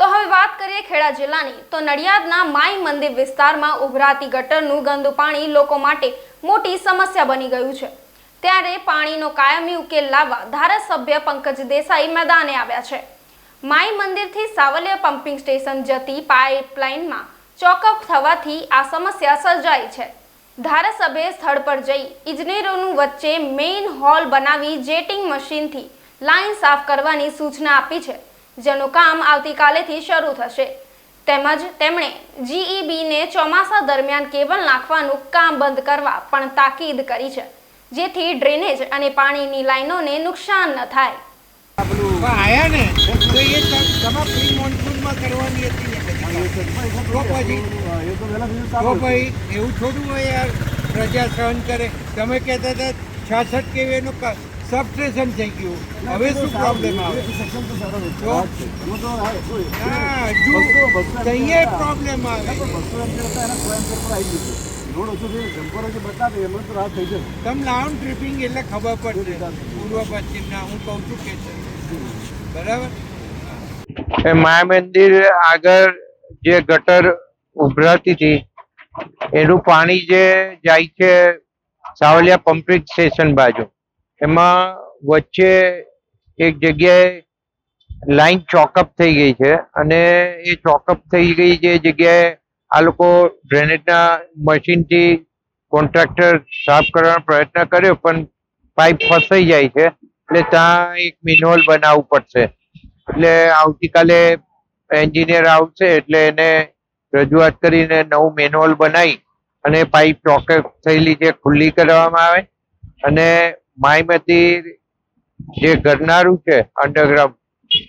તો હવે વાત કરીએ ખેડા જિલ્લાની. તો નડિયાદના માઈ મંદિર વિસ્તારમાં ઉભરાતી ગટરનું ગંદુ પાણી લોકો માટે મોટી સમસ્યા બની ગયું છે. ત્યારે પાણીનો કાયમી ઉકેલ લાવવા ધારાસભ્ય પંકજ દેસાઈ મેદાને આવ્યા છે. માઈ મંદિરથી સાવલિયા પમ્પિંગ સ્ટેશન જતી પાઇપલાઇનમાં ચોકઅપ થવાથી આ સમસ્યા સર્જાઈ છે. ધારાસભ્યે સ્થળ પર જઈ ઇજનેરોનું વચ્ચે મેઇન હોલ બનાવી જેટિંગ મશીનથી લાઇન સાફ કરવાની સૂચના આપી છે. જેનું કામ આવતીકાલેથી શરૂ થશે. તેમજ તેમણે જીઈબીને ચોમાસા દરમિયાન કેબલ નાખવાનું કામ બંધ કરવા પણ તાકીદ કરી છે. જેથી ડ્રેનેજ અને પાણીની લાઈનોને નુકસાન ન થાય. એવું થોડું હોય પ્રજા સહન કરે. તમે કહેતા હતા છાસઠ કેવીનું સબસ્ટેશન થઈ ગયું હવે શું પ્રોબ્લેમ આવે? કહીએ પ્રોબ્લેમ આવે. તમે ને ટ્રિપિંગ એટલે ખબર પડશે. પૂર્વ પશ્ચિમના, હું કહું છું કે બરાબર? માયા મંદિર આગળ જે ગટર ઉભરાતી હતી, એનું પાણી જે જાય છે સાવલિયા પંપિંગ સ્ટેશન બાજુ. એમાં વચ્ચે એક જગ્યાએ લાઈન ચોકઅપ થઈ ગઈ છે અને એ ચોકઅપ થઈ ગઈ જે જગ્યાએ આ લોકો ડ્રેનેજના મશીનથી કોન્ટ્રાક્ટર સાફ કરવાનો પ્રયત્ન કર્યો, પણ પાઇપ ફસાઈ જાય છે એટલે ત્યાં એક મિનહોલ બનાવવું પડશે. એટલે આવતીકાલે એન્જિનિયર આવશે એટલે એને રજૂઆત કરીને નવું મેન્યુઅલ બનાવી અને પાઇપ ચોકઅપ થયેલી છે ખુલ્લી કરવામાં આવે અને માય મંદિર જે ગરનારું છે અંડરગ્રાઉન્ડ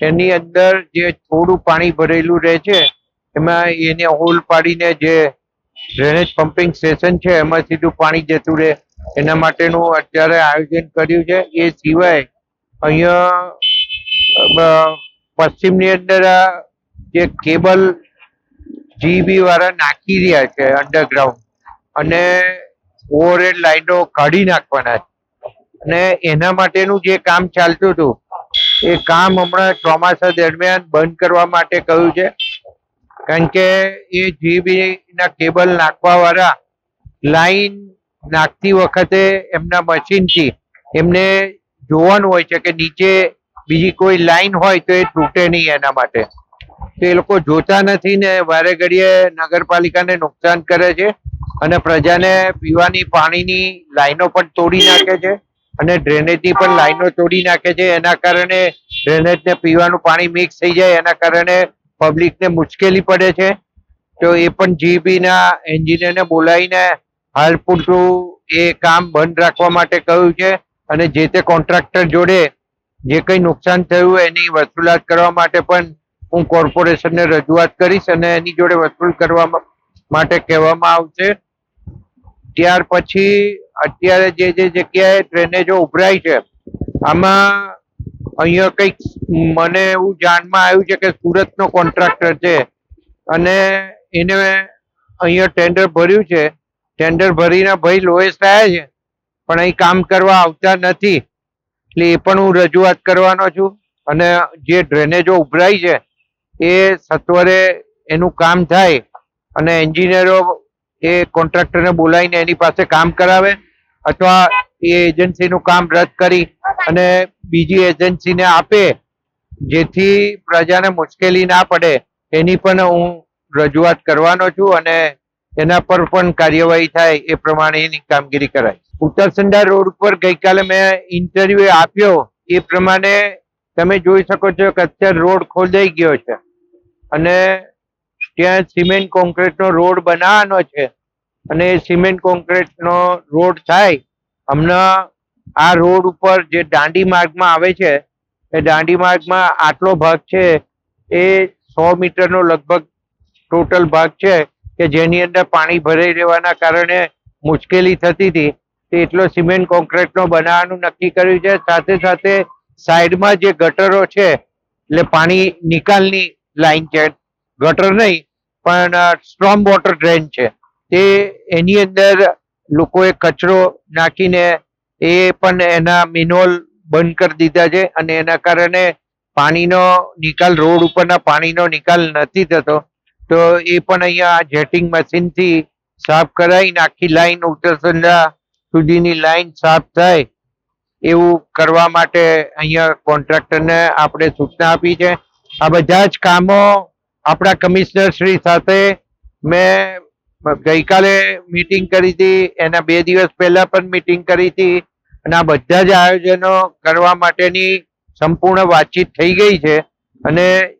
એની અંદર જે થોડું પાણી ભરેલું રહે છે, એમાં એને હોલ પાડીને જે ડ્રેનેજ પમ્પિંગ સ્ટેશન છે, એમાં સીધું પાણી જતું રહે. એના માટેનું અત્યારે આયોજન કર્યું છે. એ સિવાય અહીંયા પશ્ચિમની અંદર આ જે કેબલ જીબી વાળા નાખી રહ્યા છે અંડરગ્રાઉન્ડ અને ઓવરહેડ લાઈનો કાઢી નાખવાના છે. અને એના માટેનું જે કામ ચાલતું હતું, એ કામ હમણાં ચોમાસા દરમિયાન બંધ કરવા માટે કહ્યું છે. કારણ કે એ જીબીના કેબલ નાખવાવાળા લાઈન નાખતી વખતે એમના મશીનથી એમને જોવાનું હોય છે કે નીચે બીજી કોઈ લાઈન હોય તો એ તૂટે નહીં એના માટે. તો એ લોકો જોતા નથી ને વારે ઘડીએ નગરપાલિકાને નુકસાન કરે છે અને પ્રજાને પીવાની પાણીની લાઈનો પણ તોડી નાખે છે. અને ડ્રેનેજની પણ લાઈનો તોડી નાખે છે. એના કારણે ડ્રેનેજને પીવાનું પાણી મિક્સ થઈ જાય. એના કારણે પબ્લિકને મુશ્કેલી પડે છે. તો એ પણ જીબી ના એન્જિનિયરને બોલાવીને હાલ પૂરતું એ કામ બંધ રાખવા માટે કહ્યું છે. અને જે તે કોન્ટ્રાક્ટર જોડે જે કંઈ નુકસાન થયું એની વસૂલાત કરવા માટે પણ હું કોર્પોરેશનને રજૂઆત કરીશ અને એની જોડે વસૂલ કરવા માટે કહેવામાં આવશે. ત્યાર પછી અત્યારે જે જે જગ્યાએ ડ્રેનેજો ઉભરાય છે, આમાં અહીંયા કંઈક મને એવું જાણમાં આવ્યું છે કે સુરતનો કોન્ટ્રાક્ટર છે અને એને અહીંયા ટેન્ડર ભર્યું છે. ટેન્ડર ભરીને ભાઈ લોએસ્ટ આવ્યા છે, પણ અહીં કામ કરવા આવતા નથી. એટલે એ પણ હું રજૂઆત કરવાનો છું અને જે ડ્રેનેજો ઉભરાય છે, એ સત્વરે એનું કામ થાય અને એન્જિનિયરો એ કોન્ટ્રાક્ટરને બોલાવીને એની પાસે કામ કરાવે અથવા એ એજન્સીનું કામ રદ કરી અને બીજી એજન્સીને આપે, જેથી પ્રજાને મુશ્કેલી ના પડે. એની પણ હું રજૂઆત કરવાનો છું અને એના પર પણ કાર્યવાહી થાય એ પ્રમાણેની કામગીરી કરાય. ઉત્તરસંડા રોડ ઉપર ગઈકાલે મેં ઇન્ટરવ્યુ આપ્યો. એ પ્રમાણે તમે જોઈ શકો છો કે અત્યારે રોડ ખોદાઈ ગયો છે. અને ત્યાં સિમેન્ટ કોન્ક્રીટનો રોડ બનાવવાનો છે. અને એ સિમેન્ટ કોન્ક્રીટનો રોડ થાય, હમણાં આ રોડ ઉપર જે દાંડી માર્ગમાં આવે છે, એ દાંડી માર્ગમાં આટલો ભાગ છે, એ સો મીટરનો લગભગ ટોટલ ભાગ છે, કે જેની અંદર પાણી ભરાઈ રહેવાના કારણે મુશ્કેલી થતી હતી. તે એટલો સિમેન્ટ કોન્ક્રીટનો બનાવવાનું નક્કી કર્યું છે. સાથે સાથે સાઈડમાં જે ગટરો છે, એટલે પાણી નિકાલની લાઈન છે ગટર નહીં, પણ સ્ટ્રોમ વોટર ડ્રેન છે. તે એની અંદર લોકોએ કચરો નાખીને એ પણ એના મિનોલ બંધ કરી દીધા છે અને એના કારણે પાણીનો નિકાલ, રોડ ઉપરના પાણીનો નિકાલ નથી થતો. તો એ પણ અહીંયા જેટિંગ મશીનથી સાફ કરાવીને આખી લાઈન ઉત્તરસંડા સુધીની લાઈન સાફ થાય એવું કરવા માટે અહીંયા કોન્ટ્રાક્ટરને આપણે સૂચના આપી છે. આ બધા જ કામો આપણા કમિશનર શ્રી સાથે મેં ગઈકાલે મીટિંગ કરી હતી. એના બે દિવસ પહેલા પણ મીટિંગ કરી હતી. અને આ બધા જ આયોજનો કરવા માટેની સંપૂર્ણ વાતચીત થઈ ગઈ છે. અને